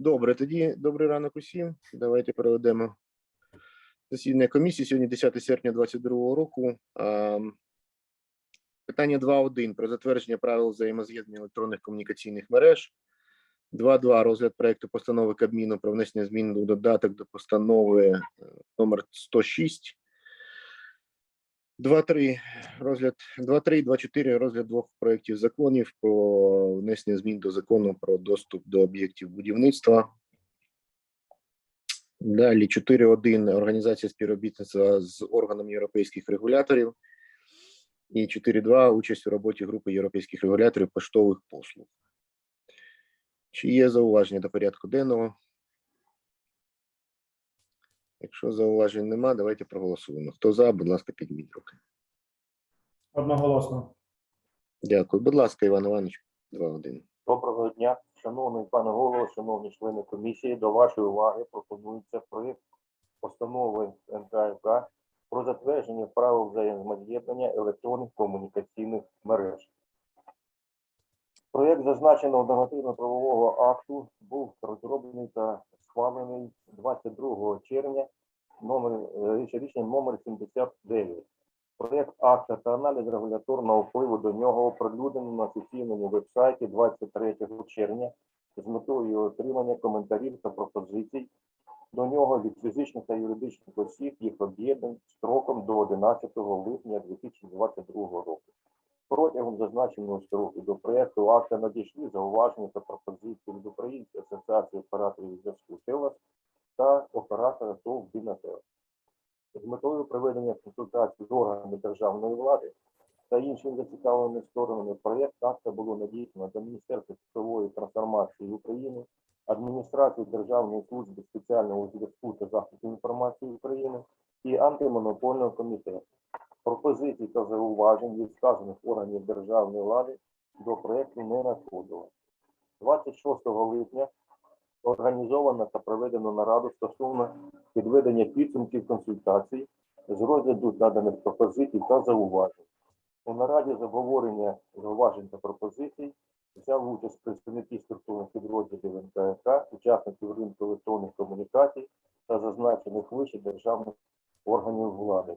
Добре, тоді добрий ранок усім. Давайте проведемо засідання комісії. Сьогодні 10 серпня 2022 року. Питання 2.1 про затвердження правил взаємоз'єднання електронних комунікаційних мереж. 2.2 розгляд проекту постанови Кабміну про внесення змін у додаток до постанови е, номер 106. 2.3 розгляд 2.3, 2.4 розгляд двох проєктів законів про внесення змін до закону про доступ до об'єктів будівництва. Далі 4.1 організація співробітництва з органом європейських регуляторів. І 4.2 участь у роботі групи європейських регуляторів поштових послуг. Чи є зауваження до порядку денного? Якщо зауважень нема, давайте проголосуємо. Хто за, будь ласка, підніміть руки. Одноголосно. Дякую. Будь ласка, Іван Іванович, 2.1. Доброго дня, шановний пане голово, шановні члени комісії. До вашої уваги пропонується проєкт постанови НКК про затвердження правил взаємоз'єднання електронних комунікаційних мереж. Проєкт зазначеного нормативно-правового акту був розроблений та схвалений 22 червня номер е, рішенням номер 79. Проєкт акта та аналіз регуляторного впливу до нього оприлюднено на офіційному вебсайті 23 червня з метою отримання коментарів та пропозицій до нього від фізичних та юридичних осіб їх об'єднань строком до 11 липня 2022 року. Протягом зазначеного строку до проєкту акта надійшли зауваження та пропозиції від Української асоціації операторів зв'язку ТЕЛАС та оператора ТОВ «Бінател» з метою проведення консультацій з органами державної влади та іншими зацікавленими сторонами проєкт акта було надіслано до Міністерства цифрової трансформації України, адміністрації Державної служби спеціального зв'язку та захисту інформації України і антимонопольного комітету. Пропозицій та зауважень від сказаних органів державної влади до проєкту не надходило. 26 липня організовано та проведено нараду стосовно підведення підсумків консультацій з розгляду наданих пропозицій та зауважень. У нараді з обговорення зауважень та пропозицій взяв участь представники структурних підрозділів НКК, учасників ринку електронних комунікацій та зазначених вище державних органів влади.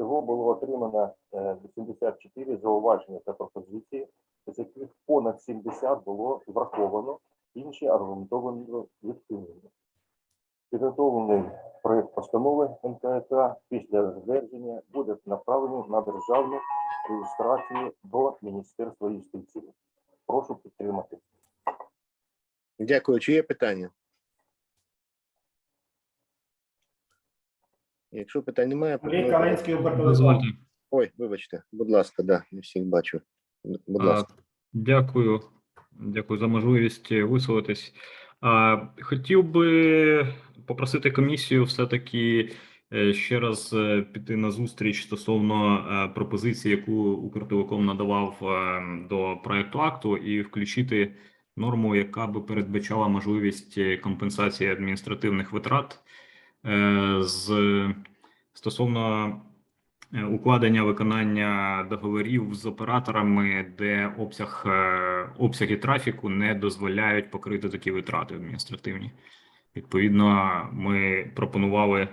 Всього було отримано е, 84 зауваження та пропозиції, з яких понад 70 було враховано, інші аргументовано відхилено. Підготовлений проєкт постанови НКК після затвердження буде направлений на державну реєстрацію до Міністерства юстиції. Прошу підтримати. Дякую. Чи є питання? Якщо питань немає, Андрій Калинський, Дозвольте. Ой, вибачте, будь ласка, да, не всіх бачу. Будь А, ласка. Дякую. Дякую за можливість висловитись. А, Хотів би попросити комісію все-таки е, ще раз е, піти на зустріч стосовно е, пропозиції, яку Укртелеком надавав до проекту акту, і включити норму, яка би передбачала можливість компенсації адміністративних витрат з стосовно е, укладення виконання договорів з операторами, де обсяг е, обсяги трафіку не дозволяють покрити такі витрати адміністративні. Відповідно, ми пропонували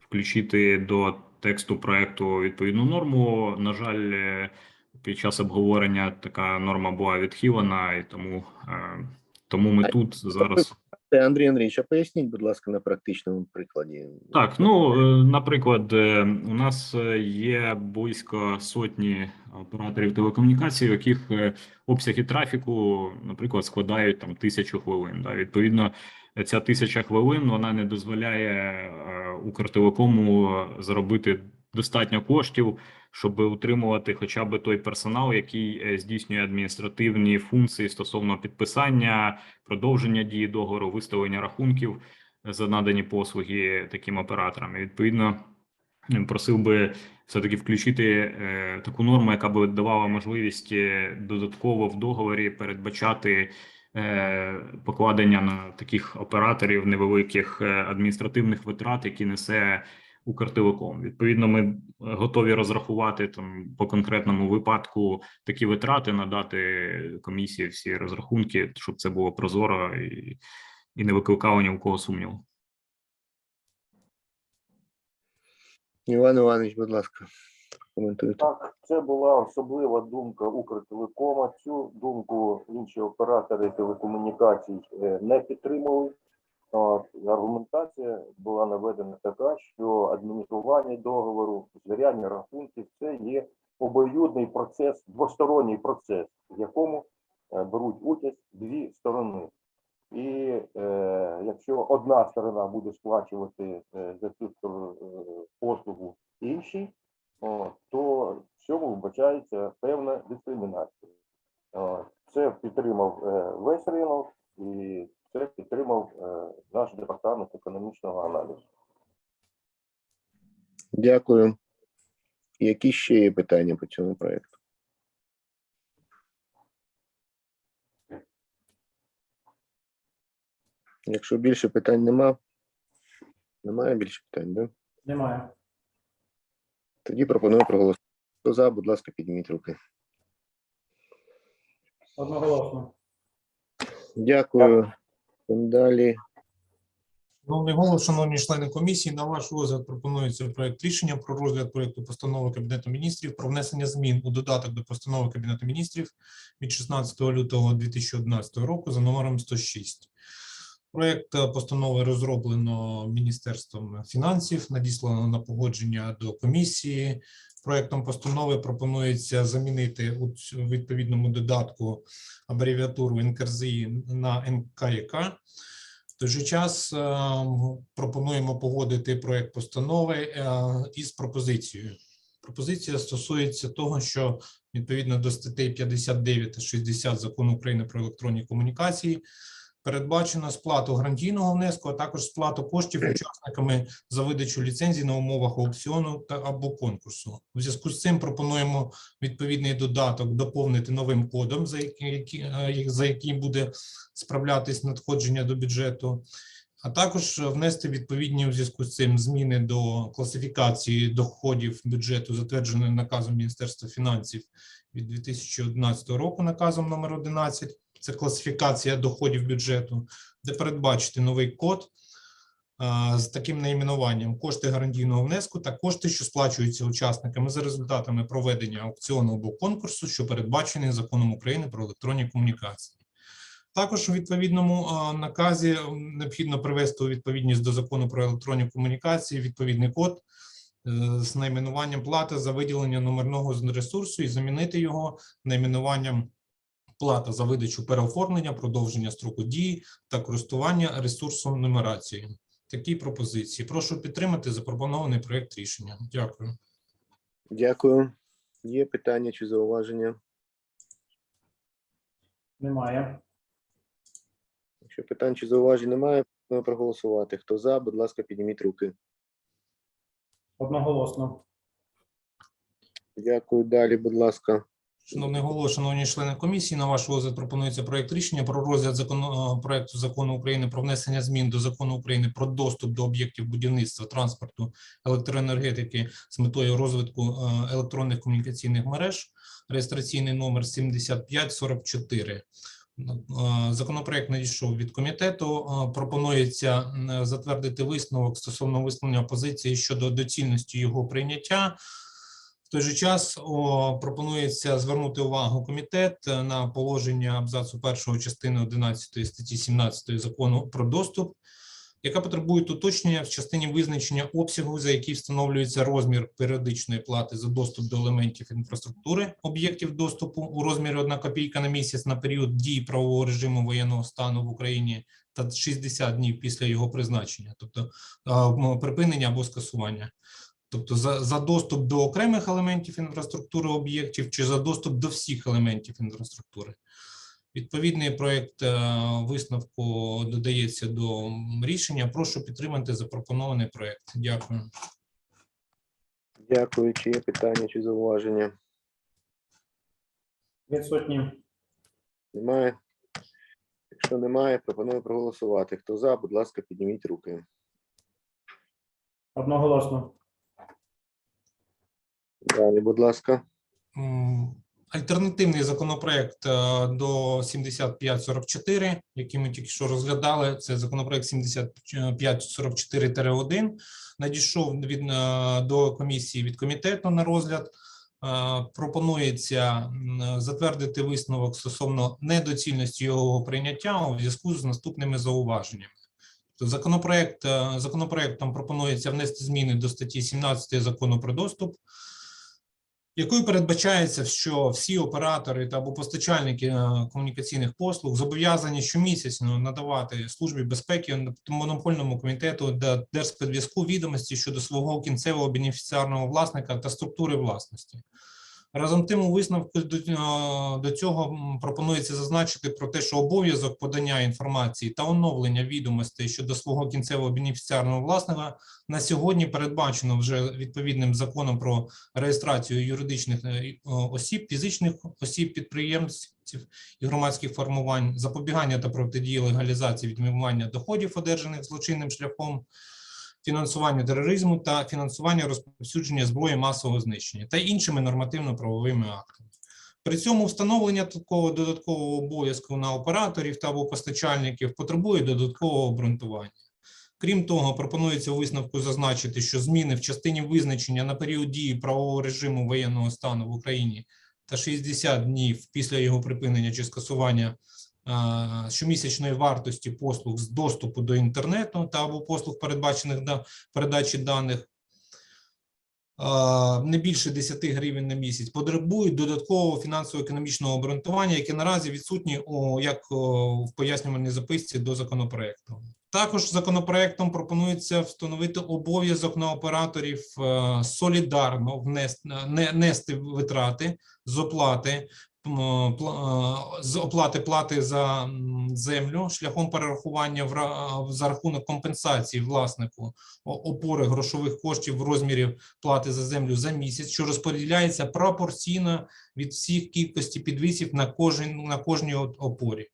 включити до тексту проекту відповідну норму. На жаль, е, під час обговорення така норма була відхилена, і тому, е, тому ми тут зараз. Е, Андрій Андрійович, а поясніть, будь ласка, на практичному прикладі. Так, ну е, наприклад, е, у нас е, є близько сотні операторів телекомунікацій, у яких е, обсяги трафіку, наприклад, складають там тисячу хвилин. Да? Відповідно, ця тисяча хвилин вона не дозволяє е, Укртелекому заробити достатньо коштів, щоб утримувати хоча б той персонал, який е, здійснює адміністративні функції стосовно підписання, продовження дії договору, виставлення рахунків за надані послуги таким операторам. І, Відповідно, просив би все-таки включити е, таку норму, яка би давала можливість е, додатково в договорі передбачати покладення на таких операторів невеликих адміністративних витрат, які несе Укртелеком. Відповідно, ми готові розрахувати там по конкретному випадку такі витрати, надати комісії всі розрахунки, щоб це було прозоро і і не викликало ні у кого сумніву. Іван Іванович, будь ласка, коментуйте. Так, це була особлива думка Укртелекома. Цю думку інші оператори телекомунікацій е, не підтримали. Аргументація була наведена така, що адміністрування договору, звіряння рахунків це є обоюдний процес, двосторонній процес, в якому е, беруть участь дві сторони. І е, якщо одна сторона буде сплачувати е, за цю е, послугу іншій, о, то в цьому вбачається певна дискримінація. О, Це підтримав е, весь ринок і це підтримав е, наш департамент економічного аналізу. Дякую. Які ще є питання по цьому проекту? Якщо більше питань нема, немає більше питань, да? Немає. Тоді пропоную проголосувати. Хто за, будь ласка, підніміть руки. Одноголосно. Дякую. Далі. Шановний голово, шановні члени комісії, на ваш розгляд пропонується проект рішення про розгляд проекту постанови Кабінету міністрів про внесення змін у додаток до постанови Кабінету міністрів від 16 лютого 2011 року за номером 106. Проект е, постанови розроблено Міністерством фінансів, надіслано на погодження до комісії. Проектом постанови пропонується замінити у відповідному додатку абревіатуру НКРЗІ на НКЯК. В той же час е, пропонуємо погодити проект постанови е, із пропозицією. Пропозиція стосується того, що відповідно до статей 59 та 60 закону України про електронні комунікації передбачено сплату гарантійного внеску, а також сплату коштів учасниками за видачу ліцензій на умовах аукціону та або конкурсу. У зв'язку з цим пропонуємо відповідний додаток доповнити новим кодом, за який, е, за який буде справлятись надходження до бюджету, а також внести відповідні у зв'язку з цим зміни до класифікації доходів бюджету, затвердженої наказом Міністерства фінансів від 2011 року, наказом номер 11. Це класифікація доходів бюджету, де передбачити новий код з таким найменуванням кошти гарантійного внеску та кошти, що сплачуються учасниками за результатами проведення аукціону або конкурсу, що передбачений законом України про електронні комунікації. Також у відповідному наказі необхідно привести у відповідність до закону про електронні комунікації відповідний код е, з найменуванням плати за виділення номерного ресурсу і замінити його найменуванням плата за видачу переоформлення, продовження строку дії та користування ресурсом нумерації. Такі пропозиції. Прошу підтримати запропонований проект рішення. Дякую. Дякую. Є питання чи зауваження? Немає. Якщо питань чи зауважень немає, пропоную проголосувати. Хто за, будь ласка, підніміть руки. Одноголосно. Дякую. Далі, будь ласка. Шановний голово, шановні члени комісії, на ваш розгляд пропонується проект рішення про розгляд закону е, проекту закону України про внесення змін до закону України про доступ до об'єктів будівництва, транспорту, електроенергетики з метою розвитку е, електронних комунікаційних мереж, реєстраційний номер 7544. Е, Законопроект надійшов від комітету. Пропонується затвердити висновок стосовно висловлення позиції щодо доцільності його прийняття. Той же час о, пропонується звернути увагу комітет е, на положення абзацу першого частини 11 статті 17 закону про доступ, яка потребує уточнення в частині визначення обсягу, за який встановлюється розмір періодичної плати за доступ до елементів інфраструктури об'єктів доступу у розмірі 1 копійка на місяць на період дії правового режиму воєнного стану в Україні та 60 днів після його призначення, тобто а, припинення або скасування. Тобто за, за доступ до окремих елементів інфраструктури об'єктів чи за доступ до всіх елементів інфраструктури. Відповідний проект е, висновку додається до рішення. Прошу підтримати запропонований проект. Дякую. Дякую. Чи є питання чи зауваження? Відсутні. Немає. Якщо немає, пропоную проголосувати. Хто за, будь ласка, підніміть руки. Одноголосно. Далі, будь ласка. Альтернативний законопроект е, до 7544, який ми тільки що розглядали. Це законопроект 7544-1. Надійшов від е, до комісії від комітету на розгляд. Е, Пропонується затвердити висновок стосовно недоцільності його прийняття у зв'язку з наступними зауваженнями. Тобто Законопроект законопроектом пропонується внести зміни до статті 17 закону про доступ, якою передбачається, що всі оператори та або постачальники е, комунікаційних послуг зобов'язані щомісячно надавати службі безпеки монопольному комітету для Держспецзв'язку відомості щодо свого кінцевого бенефіціарного власника та структури власності. Разом тим, у висновку до, е, цього пропонується зазначити про те, що обов'язок подання інформації та оновлення відомостей щодо свого кінцевого бенефіціарного власника на сьогодні передбачено вже відповідним законом про реєстрацію юридичних е, осіб, фізичних осіб, підприємців і громадських формувань, запобігання та протидії легалізації відмивання доходів, одержаних злочинним шляхом, фінансування тероризму та фінансування розповсюдження зброї масового знищення та іншими нормативно-правовими актами. При цьому встановлення такого додаткового обов'язку на операторів та або постачальників потребує додаткового обґрунтування. Крім того, пропонується у висновку зазначити, що зміни в частині визначення на період дії правового режиму воєнного стану в Україні та 60 днів після його припинення чи скасування щомісячної вартості послуг з доступу до інтернету та або послуг, передбачених до передачі даних не більше 10 гривень на місяць, потребують додаткового фінансово-економічного обґрунтування, яке наразі відсутні у як о, в пояснювальній записці до законопроекту. Також законопроектом пропонується встановити обов'язок на операторів е, солідарно внести не нести витрати з оплати е, з оплати плати за землю шляхом перерахування в за рахунок компенсації власнику опори грошових коштів в розмірі плати за землю за місяць, що розподіляється пропорційно від всіх кількості підвісів на кожен на кожній опорі.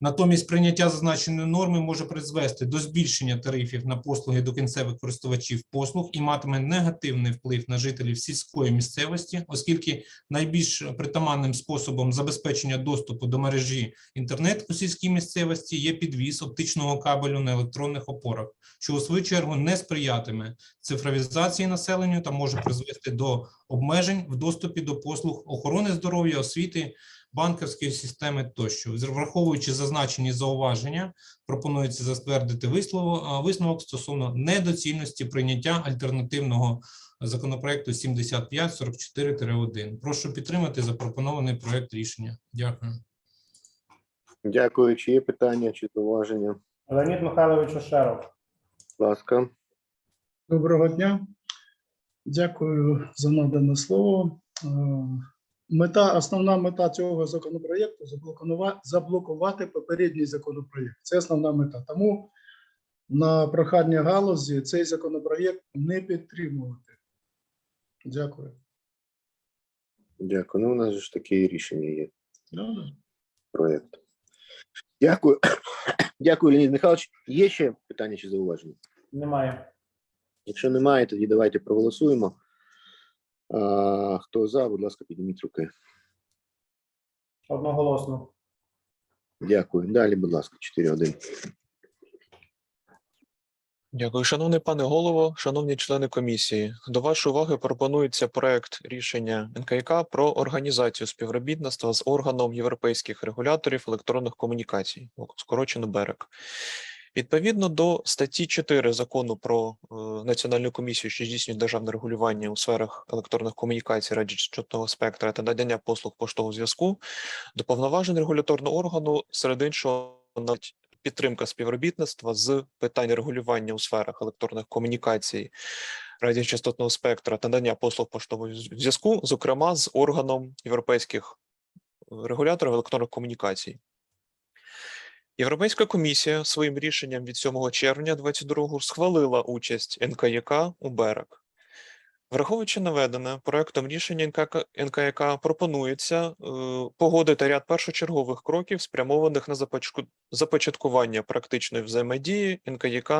Натомість прийняття зазначеної норми може призвести до збільшення тарифів на послуги до кінцевих користувачів послуг і матиме негативний вплив на жителів сільської місцевості, оскільки найбільш притаманним способом забезпечення доступу до мережі інтернет у сільській місцевості є підвіз оптичного кабелю на електронних опорах, що у свою чергу не сприятиме цифровізації населення та може призвести до обмежень в доступі до послуг охорони здоров'я, освіти, банківської системи тощо. Враховуючи зазначені зауваження, пропонується затвердити висновок стосовно недоцільності прийняття альтернативного законопроекту 7544-1. Прошу підтримати запропонований проект рішення. Дякую. Дякую. Чи є питання чи зауваження? Леонід Михайлович Ошеров. Будь ласка. Доброго дня. Дякую за надане слово. Мета, основна мета цього законопроєкту заблокувати, попередній законопроєкт. Це основна мета. Тому на прохання галузі цей законопроєкт не підтримувати. Дякую. Дякую. Ну, у нас ж таке рішення є. Проєкт. Дякую. Дякую, Леонід Михайлович. Є ще питання чи зауваження? Немає. Якщо немає, тоді давайте проголосуємо. Хто за, будь ласка, підніміть руки. Одноголосно. Дякую. Далі, будь ласка, 4-1. Дякую, шановний пане голово, шановні члени комісії. До вашої уваги пропонується проект рішення НКК про організацію співробітництва з органом європейських регуляторів електронних комунікацій, скорочено БЕРЕК. Відповідно до статті 4 закону про е, національну комісію, що здійснює державне регулювання у сферах електронних комунікацій, радіочастотного спектра та надання послуг поштового зв'язку, до повноважень регуляторного органу серед іншого навіть підтримка співробітництва з питань регулювання у сферах електронних комунікацій, радіочастотного спектра та надання послуг поштового зв'язку, зокрема з органом європейських е, регуляторів електронних комунікацій. Європейська комісія своїм рішенням від 7 червня 2022 схвалила участь НКЯК у БЕРЕК. Враховуючи наведене, проектом рішення НКЯК пропонується е, погодити ряд першочергових кроків, спрямованих на започаткування практичної взаємодії НКЯК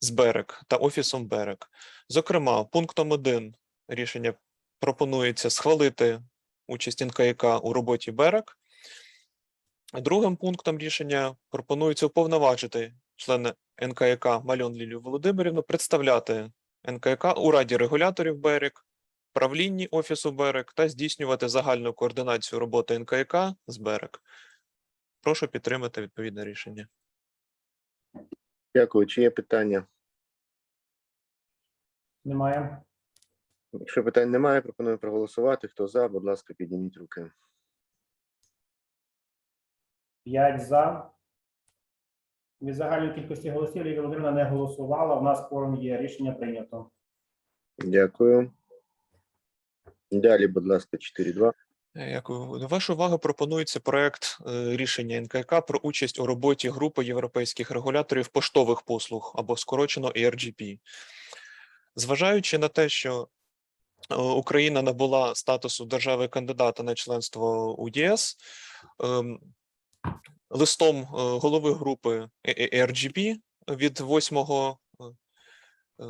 з БЕРЕК та Офісом БЕРЕК. Зокрема, пунктом 1 рішення пропонується схвалити участь НКК у роботі БЕРЕК. Другим пунктом рішення пропонується уповноважити члена НКК Мальон Лілію Володимирівну представляти НКК у Раді регуляторів БЕРЕК, правлінні Офісу БЕРЕК та здійснювати загальну координацію роботи НКК з БЕРЕК. Прошу підтримати відповідне рішення. Дякую. Чи є питання? Немає. Якщо питань немає, пропоную проголосувати. Хто за, будь ласка, підніміть руки. П'ять за. Від загальної кількості голосів Лілія Володимирівна не голосувала. У нас форум є. Рішення прийнято. Дякую. Далі, будь ласка, 4.2. Е, Дякую. До вашої уваги пропонується проект е, рішення НКК про участь у роботі групи європейських регуляторів поштових послуг або скорочено ERGP. Зважаючи на те, що е, Україна набула статусу держави кандидата на членство у ЄС, ем, листом е, голови групи ERGP від 8 е, е,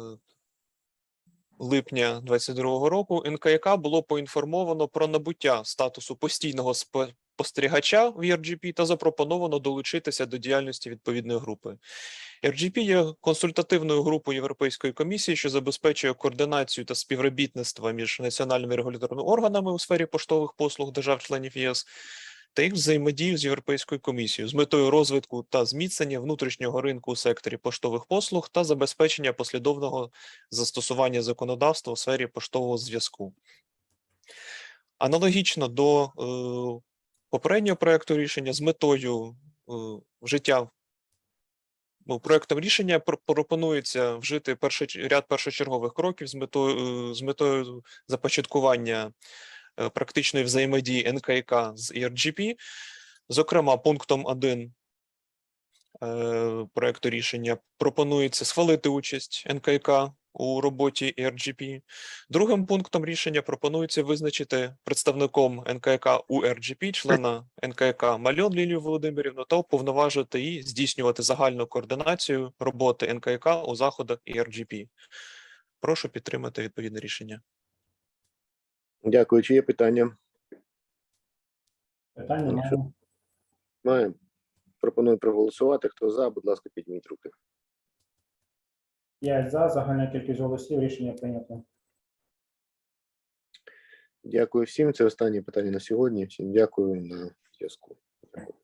липня 2022 року НКК було поінформовано про набуття статусу постійного спостерігача в ERGP та запропоновано долучитися до діяльності відповідної групи. ERGP є консультативною групою Європейської комісії, що забезпечує координацію та співробітництво між національними регуляторними органами у сфері поштових послуг держав-членів ЄС та їх взаємодію з Європейською комісією з метою розвитку та зміцнення внутрішнього ринку у секторі поштових послуг та забезпечення послідовного застосування законодавства у сфері поштового зв'язку. Аналогічно до е, попереднього проекту рішення з метою е, вжиття ну, проектом рішення пр- пропонується вжити першоч- ряд першочергових кроків з метою, е, з метою започаткування практичної взаємодії НКК з ERGP. Зокрема, пунктом 1 е, проекту рішення пропонується схвалити участь НКК у роботі ERGP. Другим пунктом рішення пропонується визначити представником НКК у RGP члена НКК Мальон Лілію Володимирівну та уповноважити її здійснювати загальну координацію роботи НКК у заходах ERGP. Прошу підтримати відповідне рішення. Дякую. Чи є питання? Питання немає. Маємо. Пропоную проголосувати. Хто за, будь ласка, підніміть руки. Я за. Загальна кількість голосів. Рішення прийнято. Дякую всім. Це останнє питання на сьогодні. Всім дякую на зв'язку. Дякую.